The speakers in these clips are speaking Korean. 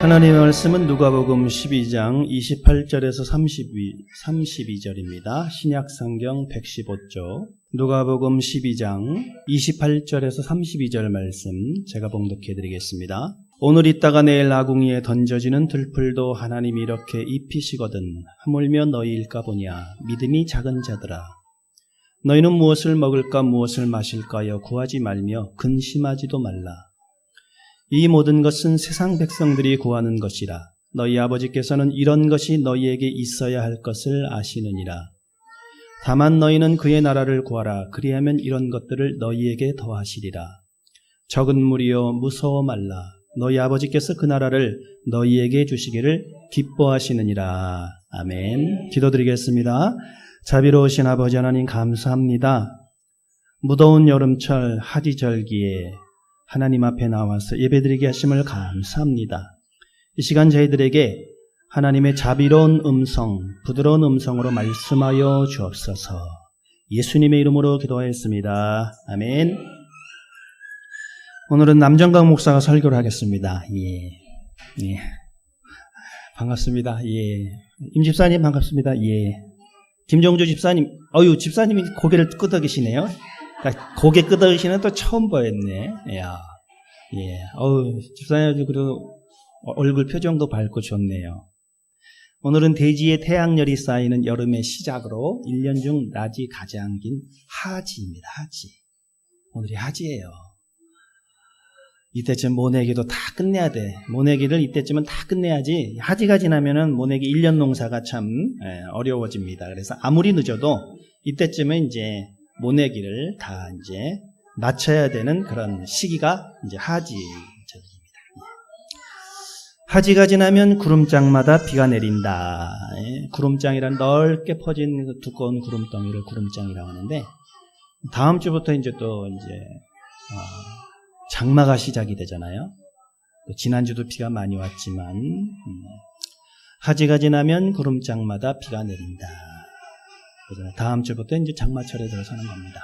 하나님의 말씀은 누가복음 12장 28절에서 32, 32절입니다. 신약성경 115쪽 누가복음 12장 28절에서 32절 말씀 제가 봉독해 드리겠습니다. 오늘 있다가 내일 아궁이에 던져지는 들풀도 하나님이 이렇게 입히시거든 하물며 너희일까 보냐. 믿음이 작은 자들아. 너희는 무엇을 먹을까 무엇을 마실까요? 구하지 말며 근심하지도 말라 이 모든 것은 세상 백성들이 구하는 것이라. 너희 아버지께서는 이런 것이 너희에게 있어야 할 것을 아시느니라. 다만 너희는 그의 나라를 구하라. 그리하면 이런 것들을 너희에게 더하시리라. 적은 무리여 무서워 말라. 너희 아버지께서 그 나라를 너희에게 주시기를 기뻐하시느니라. 아멘. 기도드리겠습니다. 자비로우신 아버지 하나님 감사합니다. 무더운 여름철 하지절기에 하나님 앞에 나와서 예배드리게 하심을 감사합니다. 이 시간 저희들에게 하나님의 자비로운 음성, 부드러운 음성으로 말씀하여 주옵소서. 예수님의 이름으로 기도하였습니다. 아멘. 오늘은 남정강 목사가 설교를 하겠습니다. 예. 예. 반갑습니다. 예. 임 집사님 반갑습니다. 예. 김정주 집사님, 어유 집사님이 고개를 끄덕이시네요. 그러니까 고개 끄덕이시는 또 처음 보였네. 야, 예, 어우 집사님 그래도 얼굴 표정도 밝고 좋네요. 오늘은 대지에 태양열이 쌓이는 여름의 시작으로 1년 중 낮이 가장 긴 하지입니다. 하지. 오늘이 하지예요. 이때쯤 모내기도 다 끝내야 돼. 모내기를 이때쯤은 다 끝내야지. 하지가 지나면은 모내기 1년 농사가 참 예, 어려워집니다. 그래서 아무리 늦어도 이때쯤은 이제 모내기를 다 이제 맞춰야 되는 그런 시기가 이제 하지 절기입니다. 하지가 지나면 구름장마다 비가 내린다. 예, 구름장이란 넓게 퍼진 그 두꺼운 구름덩이를 구름장이라고 하는데 다음 주부터 이제 또 이제 어, 장마가 시작이 되잖아요. 또 지난주도 비가 많이 왔지만 음, 하지가 지나면 구름장마다 비가 내린다. 다음 주부터 이제 장마철에 들어서는 겁니다.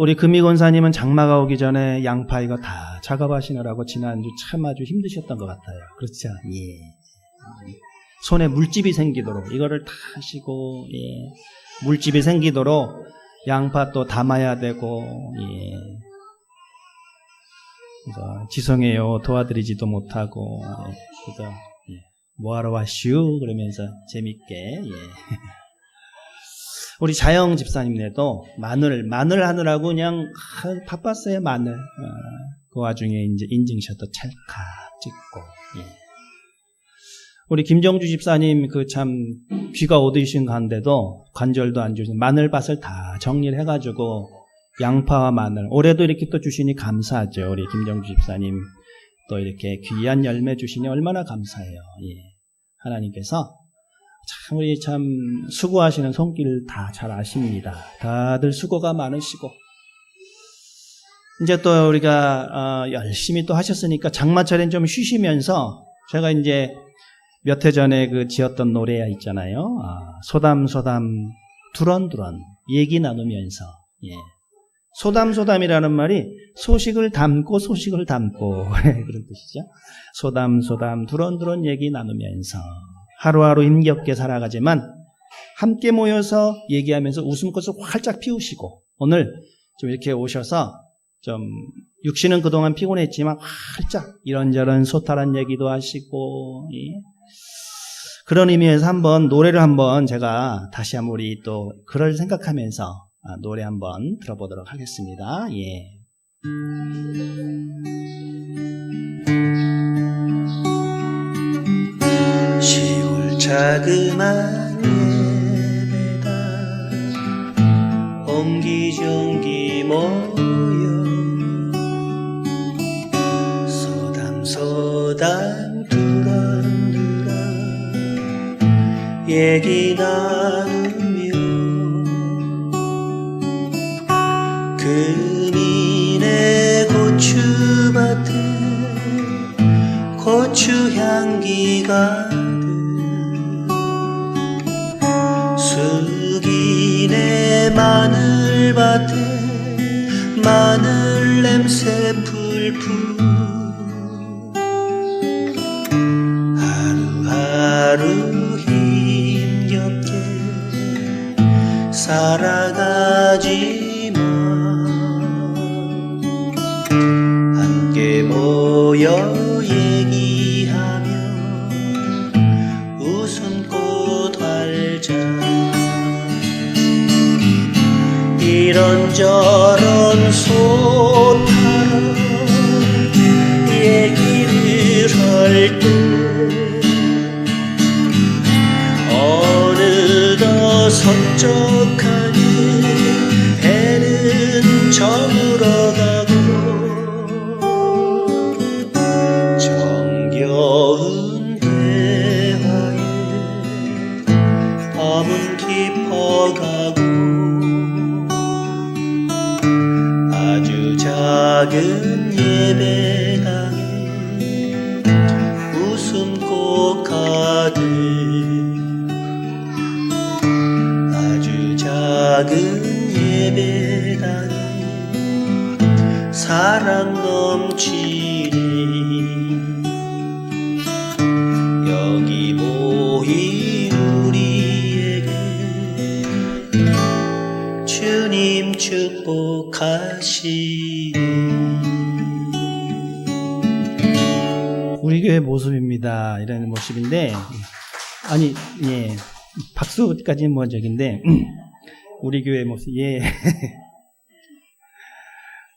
우리 금이권사님은 장마가 오기 전에 양파 이거 다 작업하시느라고 지난주 참 아주 힘드셨던 것 같아요. 그렇죠? 예. 손에 물집이 생기도록 이거를 다 하시고 예. 물집이 생기도록 양파 또 담아야 되고 예. 그래서 지성해요 도와드리지도 못하고 예. 그래서 예. 뭐하러 왔슈 그러면서 재밌게 예. 우리 자영 집사님네도 마늘, 마늘 하느라고 그냥 아, 바빴어요, 마늘. 어, 그 와중에 이제 인증샷도 찰칵 찍고, 예. 우리 김정주 집사님 그 참 귀가 어두우신 가운데도 관절도 안 좋으신 마늘밭을 다 정리를 해가지고 양파와 마늘 올해도 이렇게 또 주시니 감사하죠. 우리 김정주 집사님 또 이렇게 귀한 열매 주시니 얼마나 감사해요. 예. 하나님께서 참 우리 참 수고하시는 손길 다 잘 아십니다. 다들 수고가 많으시고 이제 또 우리가 어, 열심히 또 하셨으니까 장마철엔 좀 쉬시면서 제가 이제 몇 해 전에 그 지었던 노래 있잖아요. 아, 소담소담 두런두런 얘기 나누면서 예. 소담소담이라는 말이 소식을 담고 소식을 담고 그런 뜻이죠. 소담소담 두런두런 얘기 나누면서 하루하루 힘겹게 살아가지만 함께 모여서 얘기하면서 웃음꽃을 활짝 피우시고 오늘 좀 이렇게 오셔서 좀 육신은 그동안 피곤했지만 활짝 이런저런 소탈한 얘기도 하시고 예. 그런 의미에서 한번 노래를 한번 제가 다시 한번 우리 또 그럴 생각하면서 아, 노래 한번 들어보도록 하겠습니다. 예. 자그만 예배다 옹기종기 모여 소담소담 두런두런 얘기 나누며 금이네 고추밭에 고추 향기 가 마늘밭에 마늘 냄새 풀풀 하루하루 힘겹게 살아가지만 함께 모여 이런저런 소탈한 얘기를 할 때 어느덧 선적 모습입니다. 이런 모습인데, 아니, 예, 박수까지는 뭐 저긴데, 우리 교회 모습, 예.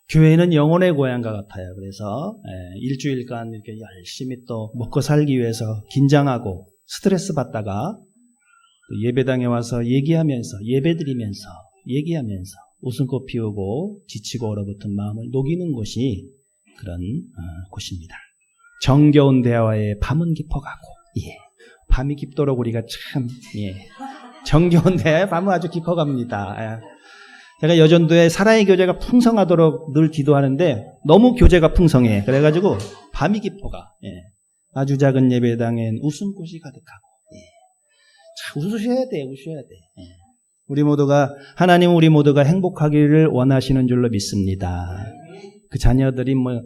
교회는 영혼의 고향과 같아요. 그래서 예, 일주일간 이렇게 열심히 또 먹고 살기 위해서 긴장하고 스트레스 받다가 또 예배당에 와서 얘기하면서 예배 드리면서 얘기하면서 웃음꽃 피우고 지치고 얼어붙은 마음을 녹이는 곳이 그런 어, 곳입니다. 정겨운 대화에 밤은 깊어가고 예. 밤이 깊도록 우리가 참 예. 정겨운 대화에 밤은 아주 깊어갑니다. 예. 제가 여전도에 사랑의 교제가 풍성하도록 늘 기도하는데 너무 교제가 풍성해. 그래가지고 밤이 깊어가. 예. 아주 작은 예배당엔 웃음꽃이 가득하고. 예. 참 웃으셔야 돼, 웃으셔야 돼. 예. 우리 모두가 하나님 우리 모두가 행복하기를 원하시는 줄로 믿습니다. 그 자녀들이 뭐 어,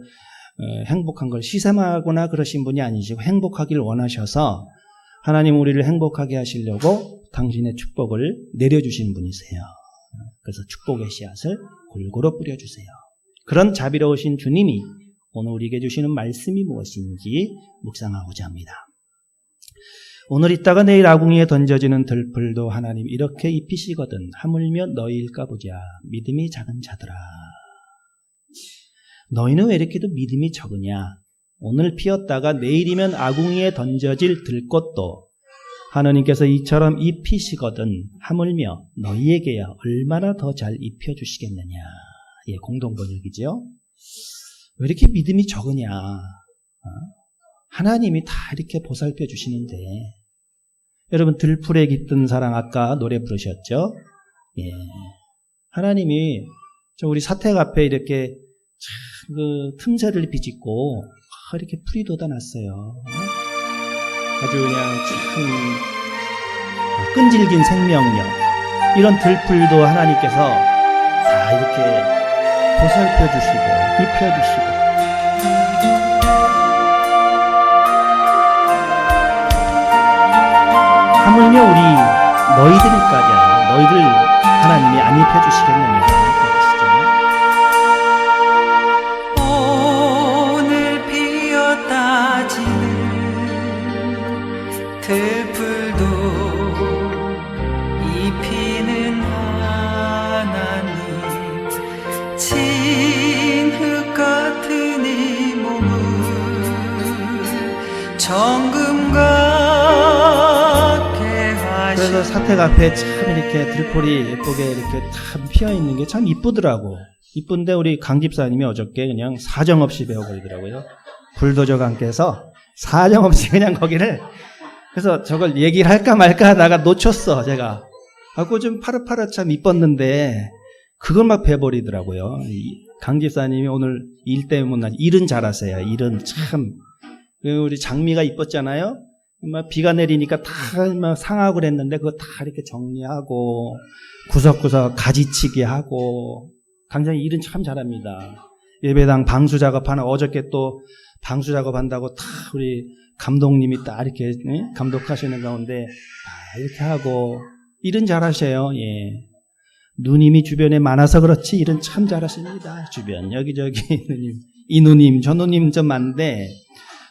행복한 걸 시샘하거나 그러신 분이 아니시고 행복하기를 원하셔서 하나님 우리를 행복하게 하시려고 당신의 축복을 내려주시는 분이세요. 그래서 축복의 씨앗을 골고루 뿌려주세요. 그런 자비로우신 주님이 오늘 우리에게 주시는 말씀이 무엇인지 묵상하고자 합니다. 오늘 있다가 내일 아궁이에 던져지는 들풀도 하나님 이렇게 입히시거든 하물며 너희일까 보자 믿음이 작은 자들아 너희는 왜 이렇게도 믿음이 적으냐 오늘 피었다가 내일이면 아궁이에 던져질 들꽃도 하느님께서 이처럼 입히시거든 하물며 너희에게야 얼마나 더 잘 입혀주시겠느냐. 예, 공동번역이죠. 왜 이렇게 믿음이 적으냐. 어? 하나님이 다 이렇게 보살펴 주시는데. 여러분, 들풀에 깃든 사랑 아까 노래 부르셨죠? 예. 하나님이 저 우리 사택 앞에 이렇게 참 그 틈새를 비집고 아, 이렇게 풀이 돋아났어요. 아주 그냥 참 끈질긴 생명력. 이런 들풀도 하나님께서 다 이렇게 보살펴 주시고 입혀 주시고. 하물며 우리 너희들까지 너희들 하나님이 안 입혀 주시겠느냐 사택 앞에 참 이렇게 들풀이 예쁘게 이렇게 참 피어 있는 게 참 이쁘더라고. 이쁜데 우리 강 집사님이 어저께 그냥 사정없이 배워버리더라고요. 불도저 강께서 사정없이 그냥 거기를 그래서 저걸 얘기를 할까 말까 하다가 놓쳤어 제가. 하고 좀 파릇파릇 참 이뻤는데 그걸 막 배워버리더라고요. 이강 집사님이 오늘 일 때문에 일은 잘하세요. 일은 참그 우리 장미가 이뻤잖아요. 막 비가 내리니까 다막 상하고 그랬는데 그거 다 이렇게 정리하고 구석구석 가지치기 하고 강장이 일은 참 잘합니다. 예배당 방수 작업하는 어저께 또 방수 작업한다고 다 우리 감독님이 딱 이렇게 예? 감독하시는 가운데 다 이렇게 하고 일은 잘하셔요. 예. 누님이 주변에 많아서 그렇지 일은 참 잘하십니다. 주변 여기저기 누님 이 누님 저 누님 좀 많은데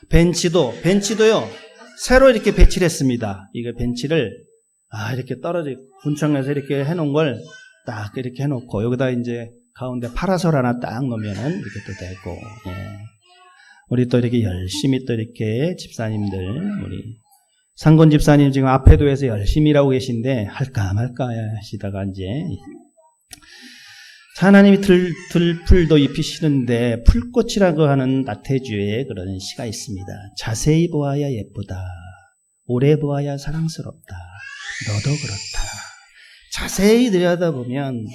벤치도 벤치도요 새로 이렇게 배치를 했습니다. 이거 벤치를 아 이렇게 떨어져 군청에서 이렇게 해놓은 걸 딱 이렇게 해놓고 여기다 이제 가운데 파라솔 하나 딱 놓으면은 이렇게 또 되고 예. 우리 또 이렇게 열심히 또 이렇게 집사님들 우리 상권 집사님 지금 앞에도에서 열심히 일하고 계신데 할까 말까 하시다가 이제 하나님이 들, 들풀도 입히시는데 풀꽃이라고 하는 나태주에 그런 시가 있습니다. 자세히 보아야 예쁘다. 오래 보아야 사랑스럽다. 너도 그렇다. 자세히 들여다보면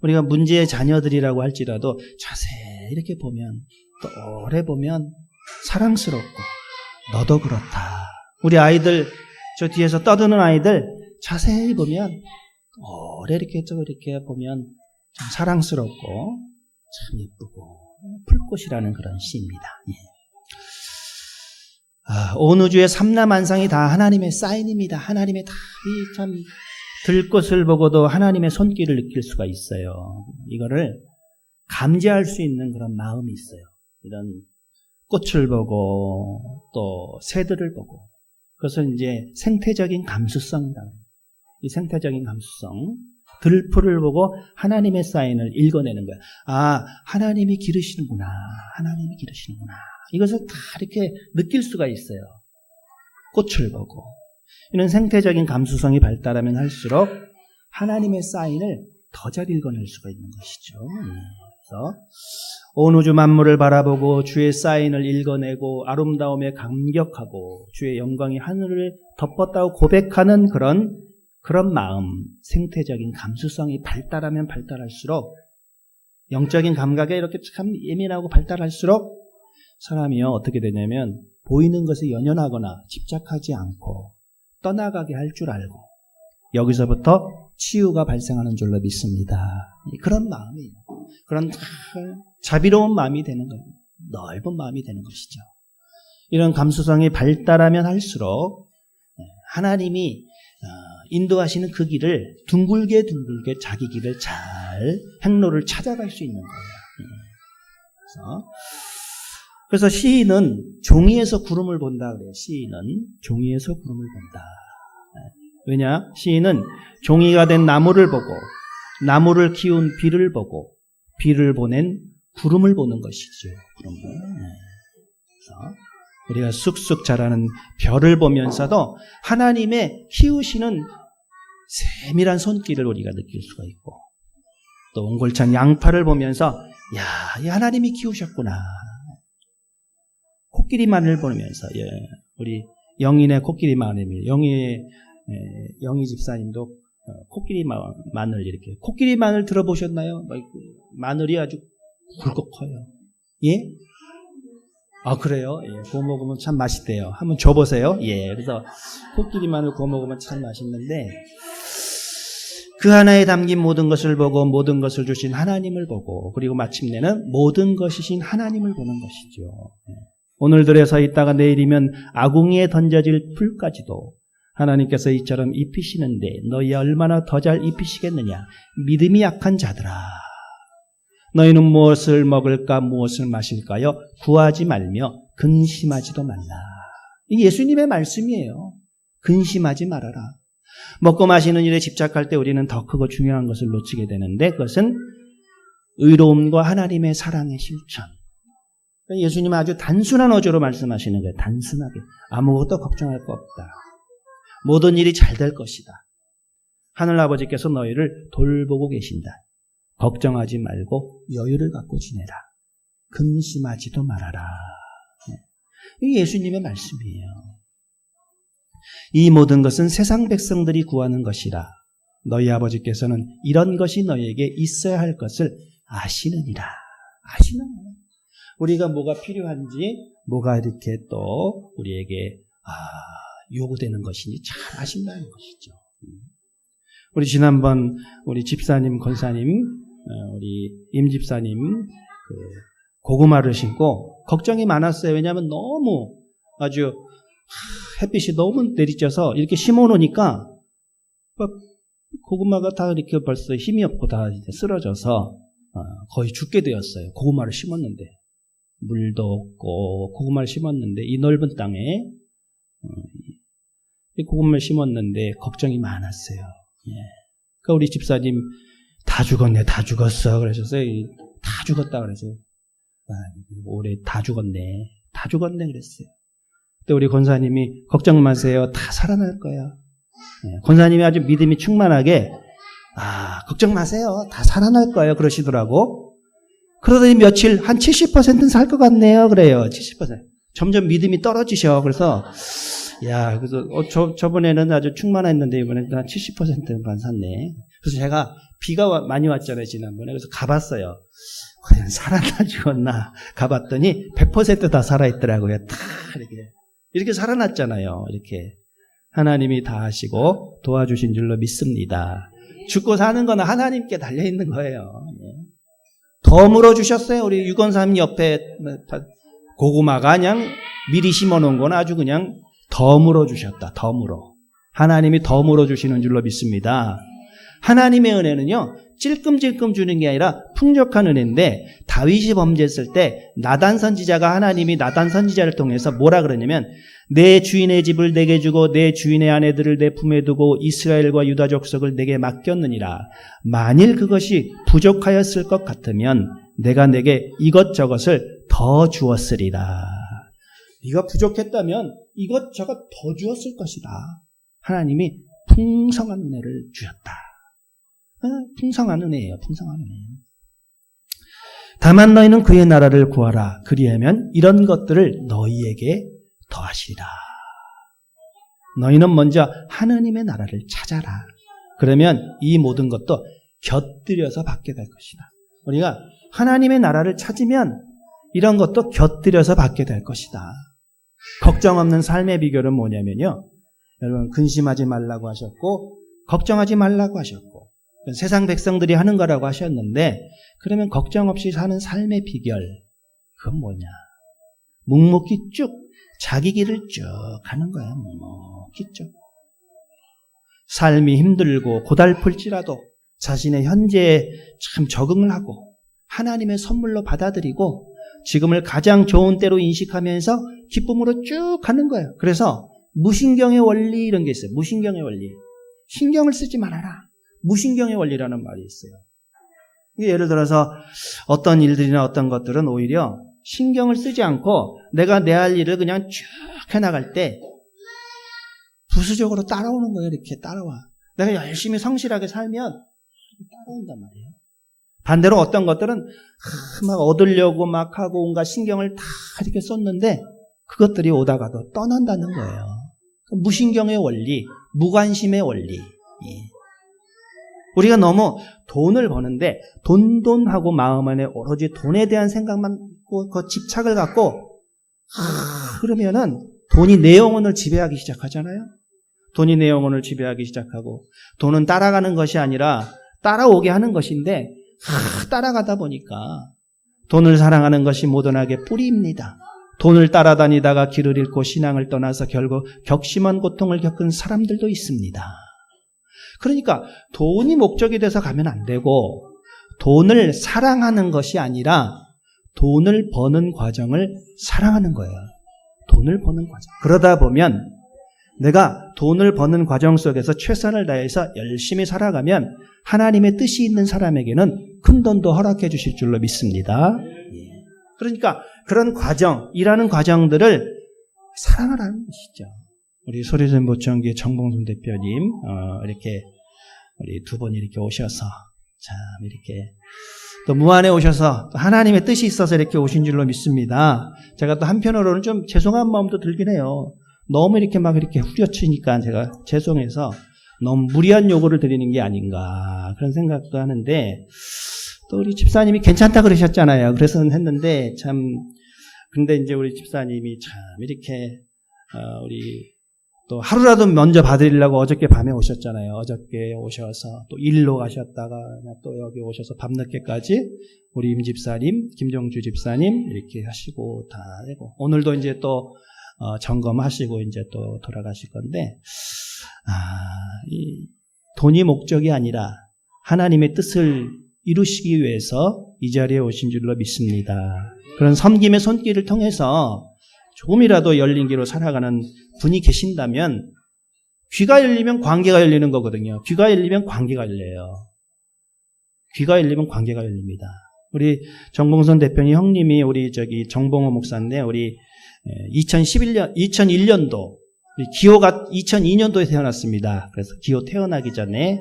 우리가 문제의 자녀들이라고 할지라도 자세히 이렇게 보면 또 오래 보면 사랑스럽고 너도 그렇다. 우리 아이들 저 뒤에서 떠드는 아이들 자세히 보면 오래 이렇게 저 이렇게 보면 참 사랑스럽고 참 예쁘고 풀꽃이라는 그런 시입니다. 예. 아, 온 우주의 삼라만상이 다 하나님의 사인입니다. 하나님의 다이참 들꽃을 보고도 하나님의 손길을 느낄 수가 있어요. 이거를 감지할 수 있는 그런 마음이 있어요. 이런 꽃을 보고 또 새들을 보고 그것은 이제 생태적인 감수성이다. 이 생태적인 감수성 들풀을 보고 하나님의 사인을 읽어내는 거야. 아, 하나님이 기르시는구나. 하나님이 기르시는구나. 이것을 다 이렇게 느낄 수가 있어요. 꽃을 보고. 이런 생태적인 감수성이 발달하면 할수록 하나님의 사인을 더 잘 읽어낼 수가 있는 것이죠. 예. 그래서 온 우주 만물을 바라보고 주의 사인을 읽어내고 아름다움에 감격하고 주의 영광이 하늘을 덮었다고 고백하는 그런 그런 마음, 생태적인 감수성이 발달하면 발달할수록 영적인 감각에 이렇게 참 예민하고 발달할수록 사람이요 어떻게 되냐면 보이는 것에 연연하거나 집착하지 않고 떠나가게 할 줄 알고 여기서부터 치유가 발생하는 줄로 믿습니다. 그런 마음이에요. 그런 자비로운 마음이 되는 거예요. 넓은 마음이 되는 것이죠. 이런 감수성이 발달하면 할수록 하나님이 인도하시는 그 길을 둥글게 둥글게 자기 길을 잘 행로를 찾아갈 수 있는 거예요. 그래서 그래서 시인은 종이에서 구름을 본다 그래요. 시인은 종이에서 구름을 본다. 왜냐? 시인은 종이가 된 나무를 보고 나무를 키운 비를 보고 비를 보낸 구름을 보는 것이죠. 구름을. 그래서 우리가 쑥쑥 자라는 별을 보면서도 하나님의 키우시는 세밀한 손길을 우리가 느낄 수가 있고 또 옹골찬 양파를 보면서 야, 이 하나님이 키우셨구나. 코끼리 마늘 보면서 예, 우리 영인의 코끼리 마늘입니다. 영희 예, 영희 집사님도 어, 코끼리 마, 마늘 이렇게 코끼리 마늘 들어보셨나요? 막 마늘이 아주 굵고 커요. 예? 아 그래요? 예, 구워 먹으면 참 맛있대요. 한번 줘보세요. 예, 그래서 코끼리 마늘 구워 먹으면 참 맛있는데 그 하나에 담긴 모든 것을 보고 모든 것을 주신 하나님을 보고 그리고 마침내는 모든 것이신 하나님을 보는 것이죠. 예. 오늘 들에서 있다가 내일이면 아궁이에 던져질 풀까지도 하나님께서 이처럼 입히시는데 너희 얼마나 더 잘 입히시겠느냐 믿음이 약한 자들아 너희는 무엇을 먹을까 무엇을 마실까요 구하지 말며 근심하지도 말라 이 예수님의 말씀이에요 근심하지 말아라 먹고 마시는 일에 집착할 때 우리는 더 크고 중요한 것을 놓치게 되는데 그것은 의로움과 하나님의 사랑의 실천 예수님은 아주 단순한 어조로 말씀하시는 거예요. 단순하게. 아무것도 걱정할 거 없다. 모든 일이 잘 될 것이다. 하늘 아버지께서 너희를 돌보고 계신다. 걱정하지 말고 여유를 갖고 지내라. 근심하지도 말아라. 이 예수님의 말씀이에요. 이 모든 것은 세상 백성들이 구하는 것이라. 너희 아버지께서는 이런 것이 너희에게 있어야 할 것을 아시느니라. 아시는 거예요. 우리가 뭐가 필요한지, 뭐가 이렇게 또 우리에게 아, 요구되는 것인지 잘 아신다는 것이죠. 우리 지난번 우리 집사님, 권사님, 우리 임 집사님 그 고구마를 심고 걱정이 많았어요. 왜냐하면 너무 아주 하, 햇빛이 너무 내리쬐서 이렇게 심어 놓으니까 막 고구마가 다 이렇게 벌써 힘이 없고 다 이제 쓰러져서 어, 거의 죽게 되었어요. 고구마를 심었는데 물도 없고 고구마를 심었는데 이 넓은 땅에 어, 이 고구마를 심었는데 걱정이 많았어요. 예. 그러니까 우리 집사님 다 죽었네, 다 죽었어. 그러셨어요. 이, 다 죽었다 그래서 아, 올해 다 죽었네, 다 죽었네 그랬어요. 또 우리 권사님이 걱정 마세요, 다 살아날 거야. 예, 권사님이 아주 믿음이 충만하게 아 걱정 마세요, 다 살아날 거예요 그러시더라고. 그러더니 며칠 한 70%는 살 것 같네요. 그래요, 70%. 점점 믿음이 떨어지셔. 그래서 야, 그래서 어, 저 저번에는 아주 충만했는데 이번에는 한 70%만 샀네. 그래서 제가 비가 와- 많이 왔잖아요 지난번에. 그래서 가봤어요. 과연 살았나 죽었나 가봤더니 100%다 살아있더라고요. 다 이렇게 이렇게 살아났잖아요. 이렇게 하나님이 다 하시고 도와주신 줄로 믿습니다. 죽고 사는 거는 하나님께 달려 있는 거예요. 예. 더 물어주셨어요. 우리 유건삼 옆에 고구마가 그냥 미리 심어 놓은 건 아주 그냥 더 물어주셨다. 더 물어. 하나님이 더 물어주시는 줄로 믿습니다. 하나님의 은혜는요, 찔끔찔끔 주는 게 아니라 풍족한 은혜인데, 다윗이 범죄했을 때, 나단 선지자가 하나님이 나단 선지자를 통해서 뭐라 그러냐면, 내 주인의 집을 내게 주고, 내 주인의 아내들을 내 품에 두고, 이스라엘과 유다 족속을 내게 맡겼느니라. 만일 그것이 부족하였을 것 같으면, 내가 내게 이것저것을 더 주었으리라. 네가 부족했다면 이것저것 더 주었을 것이다. 하나님이 풍성한 은혜를 주셨다. 어, 풍성한 은혜예요. 풍성한 은혜. 다만 너희는 그의 나라를 구하라. 그리하면 이런 것들을 너희에게 더하시리라. 너희는 먼저 하나님의 나라를 찾아라. 그러면 이 모든 것도 곁들여서 받게 될 것이다. 우리가 하나님의 나라를 찾으면 이런 것도 곁들여서 받게 될 것이다. 걱정 없는 삶의 비결은 뭐냐면요. 여러분, 근심하지 말라고 하셨고, 걱정하지 말라고 하셨고, 세상 백성들이 하는 거라고 하셨는데, 그러면 걱정 없이 사는 삶의 비결, 그건 뭐냐? 묵묵히 쭉, 자기 길을 쭉 가는 거야, 묵묵히 쭉. 삶이 힘들고 고달플지라도 자신의 현재에 참 적응을 하고, 하나님의 선물로 받아들이고, 지금을 가장 좋은 때로 인식하면서 기쁨으로 쭉 가는 거예요. 그래서 무신경의 원리 이런 게 있어요. 무신경의 원리. 신경을 쓰지 말아라. 무신경의 원리라는 말이 있어요. 예를 들어서 어떤 일들이나 어떤 것들은 오히려 신경을 쓰지 않고 내가 내 할 일을 그냥 쭉 해나갈 때 부수적으로 따라오는 거예요. 이렇게 따라와. 내가 열심히 성실하게 살면 따라온단 말이에요. 반대로 어떤 것들은 하, 막 얻으려고 막 하고 온갖 신경을 다 이렇게 썼는데 그것들이 오다가도 떠난다는 거예요. 무신경의 원리, 무관심의 원리. 예. 우리가 너무 돈을 버는데 돈 돈 하고 마음 안에 오로지 돈에 대한 생각만 있고 그 집착을 갖고 하, 그러면은 돈이 내 영혼을 지배하기 시작하잖아요. 돈이 내 영혼을 지배하기 시작하고 돈은 따라가는 것이 아니라 따라오게 하는 것인데 하, 따라가다 보니까 돈을 사랑하는 것이 모던하게 뿌리입니다. 돈을 따라다니다가 길을 잃고 신앙을 떠나서 결국 격심한 고통을 겪은 사람들도 있습니다. 그러니까 돈이 목적이 돼서 가면 안 되고 돈을 사랑하는 것이 아니라 돈을 버는 과정을 사랑하는 거예요. 돈을 버는 과정. 그러다 보면 내가 돈을 버는 과정 속에서 최선을 다해서 열심히 살아가면 하나님의 뜻이 있는 사람에게는 큰 돈도 허락해 주실 줄로 믿습니다. 예. 그러니까 그런 과정, 일하는 과정들을 사랑하라는 것이죠. 우리 소리전 보청기 정봉순 대표님, 어, 이렇게 우리 두분 이렇게 오셔서 참 이렇게 또 무안에 오셔서 또 하나님의 뜻이 있어서 이렇게 오신 줄로 믿습니다. 제가 또 한편으로는 좀 죄송한 마음도 들긴 해요. 너무 이렇게 막 이렇게 후려치니까 제가 죄송해서 너무 무리한 요구를 드리는 게 아닌가 그런 생각도 하는데 또 우리 집사님이 괜찮다 그러셨잖아요. 그래서 했는데 참 근데 이제 우리 집사님이 참 이렇게 어, 우리 또 하루라도 먼저 받으려고 어저께 밤에 오셨잖아요. 어저께 오셔서 또 일로 가셨다가 또 여기 오셔서 밤늦게까지 우리 임 집사님, 김종주 집사님 이렇게 하시고 다 되고 오늘도 이제 또 어, 점검하시고 이제 또 돌아가실 건데 아, 이 돈이 목적이 아니라 하나님의 뜻을 이루시기 위해서 이 자리에 오신 줄로 믿습니다. 그런 섬김의 손길을 통해서 조금이라도 열린 길로 살아가는 분이 계신다면 귀가 열리면 관계가 열리는 거거든요. 귀가 열리면 관계가 열려요. 귀가 열리면 관계가 열립니다. 우리 정봉선 대표님 형님이 우리 저기 정봉호 목사인데 우리 2011년 2001년도 기호가 2002년도에 태어났습니다. 그래서 기호 태어나기 전에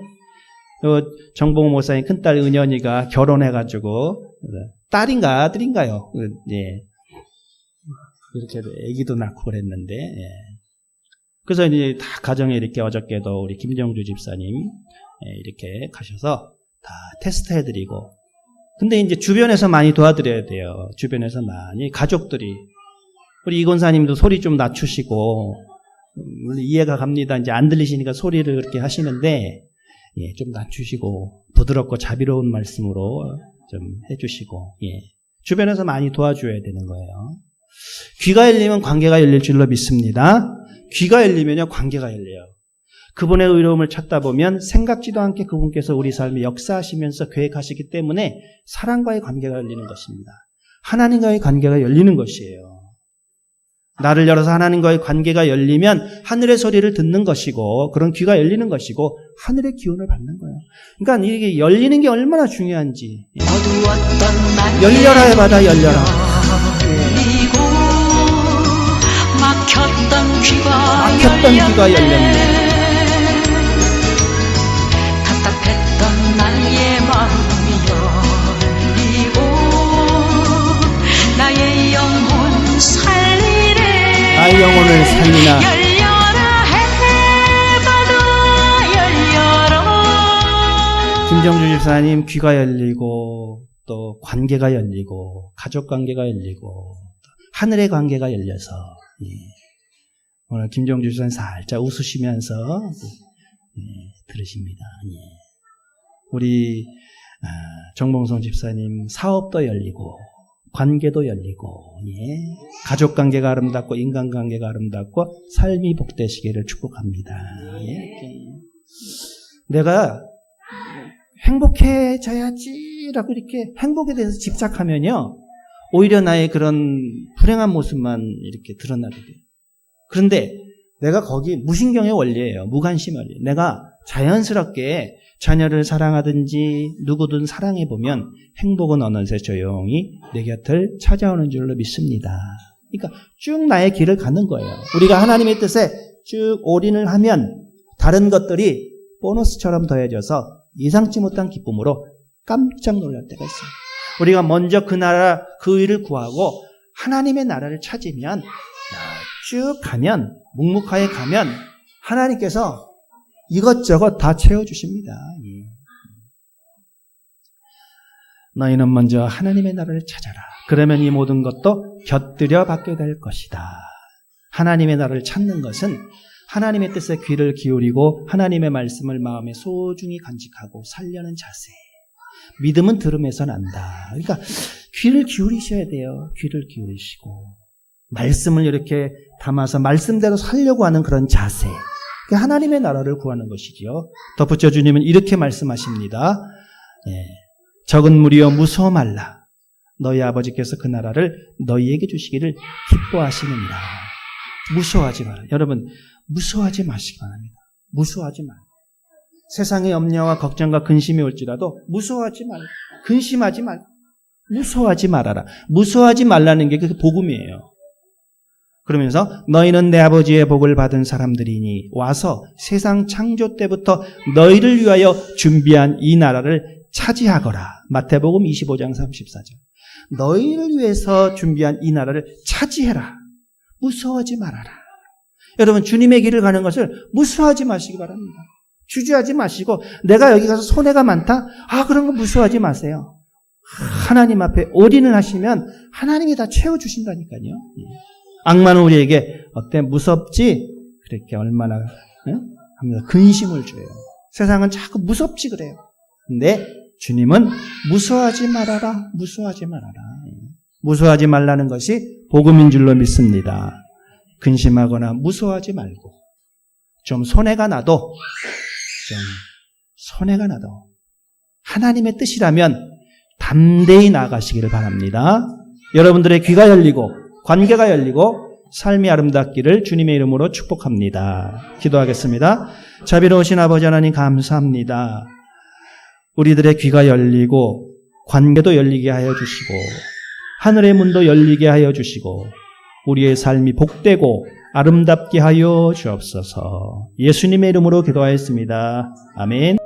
또 정봉호 목사님 큰딸 은연이가 결혼해가지고 딸인가 아들인가요? 그, 예. 이렇게 아기도 낳고 그랬는데 예. 그래서 이제 다 가정에 이렇게 어저께도 우리 김정주 집사님 예, 이렇게 가셔서 다 테스트 해드리고 근데 이제 주변에서 많이 도와드려야 돼요. 주변에서 많이 가족들이 우리 이건사님도 소리 좀 낮추시고 물론 이해가 갑니다. 이제 안 들리시니까 소리를 그렇게 하시는데 예, 좀 낮추시고 부드럽고 자비로운 말씀으로 좀 해주시고 예. 주변에서 많이 도와줘야 되는 거예요. 귀가 열리면 관계가 열릴 줄로 믿습니다. 귀가 열리면요 관계가 열려요. 그분의 의로움을 찾다 보면 생각지도 않게 그분께서 우리 삶에 역사하시면서 계획하시기 때문에 사랑과의 관계가 열리는 것입니다. 하나님과의 관계가 열리는 것이에요. 나를 열어서 하나님과의 관계가 열리면 하늘의 소리를 듣는 것이고 그런 귀가 열리는 것이고 하늘의 기운을 받는 거예요. 그러니까 이게 열리는 게 얼마나 중요한지. 어두웠던 날 열려라 해바다 열려라. 막혔던 귀가 막혔던 귀가 열렸네. 답답했던 나의 마음이 열리고 나의 영혼 살리네. 나의 영혼을 살리나? 열려라 해바다 열려라. 김정주 집사님 귀가 열리고 또 관계가 열리고 가족 관계가 열리고 또 하늘의 관계가 열려서 예. 오늘 김정주 집사님 살짝 웃으시면서 예, 들으십니다. 예. 우리 아, 정봉성 집사님 사업도 열리고 관계도 열리고 예. 가족 관계가 아름답고 인간 관계가 아름답고 삶이 복되시기를 축복합니다. 예. 내가 행복해져야지라고 이렇게 행복에 대해서 집착하면요. 오히려 나의 그런 불행한 모습만 이렇게 드러나게 돼요. 그런데 내가 거기 무신경의 원리예요. 무관심 원리. 내가 자연스럽게 자녀를 사랑하든지 누구든 사랑해 보면 행복은 어느새 조용히 내 곁을 찾아오는 줄로 믿습니다. 그러니까 쭉 나의 길을 가는 거예요. 우리가 하나님의 뜻에 쭉 올인을 하면 다른 것들이 보너스처럼 더해져서 예상치 못한 기쁨으로 깜짝 놀랄 때가 있어요. 우리가 먼저 그 나라, 그 일을 구하고 하나님의 나라를 찾으면 쭉 가면 묵묵하게 가면 하나님께서 이것저것 다 채워주십니다. 예. 너희는 먼저 하나님의 나라를 찾아라. 그러면 이 모든 것도 곁들여 받게 될 것이다. 하나님의 나라를 찾는 것은 하나님의 뜻에 귀를 기울이고 하나님의 말씀을 마음에 소중히 간직하고 살려는 자세. 믿음은 들음에서 난다. 그러니까 귀를 기울이셔야 돼요. 귀를 기울이시고 말씀을 이렇게 담아서 말씀대로 살려고 하는 그런 자세. 하나님의 나라를 구하는 것이지요. 덧붙여 주님은 이렇게 말씀하십니다. 예. 적은 무리여 무서워 말라. 너희 아버지께서 그 나라를 너희에게 주시기를 기뻐하시느니라. 무서워하지 마라. 여러분, 무서워하지 마시기 바랍니다. 무서워하지 마. 세상의 염려와 걱정과 근심이 올지라도 무서워하지 말. 근심하지 말. 무서워하지 말아라. 무서워하지 말라는 게 그 복음이에요. 그러면서 너희는 내 아버지의 복을 받은 사람들이니 와서 세상 창조 때부터 너희를 위하여 준비한 이 나라를 차지하거라. 마태복음 25장 34절. 너희를 위해서 준비한 이 나라를 차지해라. 무서워하지 말아라. 여러분 주님의 길을 가는 것을 무서워하지 마시기 바랍니다. 주저하지 마시고 내가 여기 가서 손해가 많다? 아 그런 거 무서워하지 마세요. 하나님 앞에 올인을 하시면 하나님이 다 채워주신다니까요. 예. 악마는 우리에게 어때 무섭지? 그렇게 얼마나 예? 합니다. 근심을 줘요. 세상은 자꾸 무섭지 그래요. 근데 주님은 무서워하지 말아라, 무서워하지 말아라. 예. 무서워하지 말라는 것이 복음인 줄로 믿습니다. 근심하거나 무서워하지 말고 좀 손해가 나도 좀 손해가 나도 하나님의 뜻이라면 담대히 나아가시기를 바랍니다. 여러분들의 귀가 열리고 관계가 열리고 삶이 아름답기를 주님의 이름으로 축복합니다. 기도하겠습니다. 자비로우신 아버지 하나님 감사합니다. 우리들의 귀가 열리고 관계도 열리게 하여 주시고 하늘의 문도 열리게 하여 주시고 우리의 삶이 복되고 아름답게 하여 주옵소서. 예수님의 이름으로 기도하였습니다. 아멘.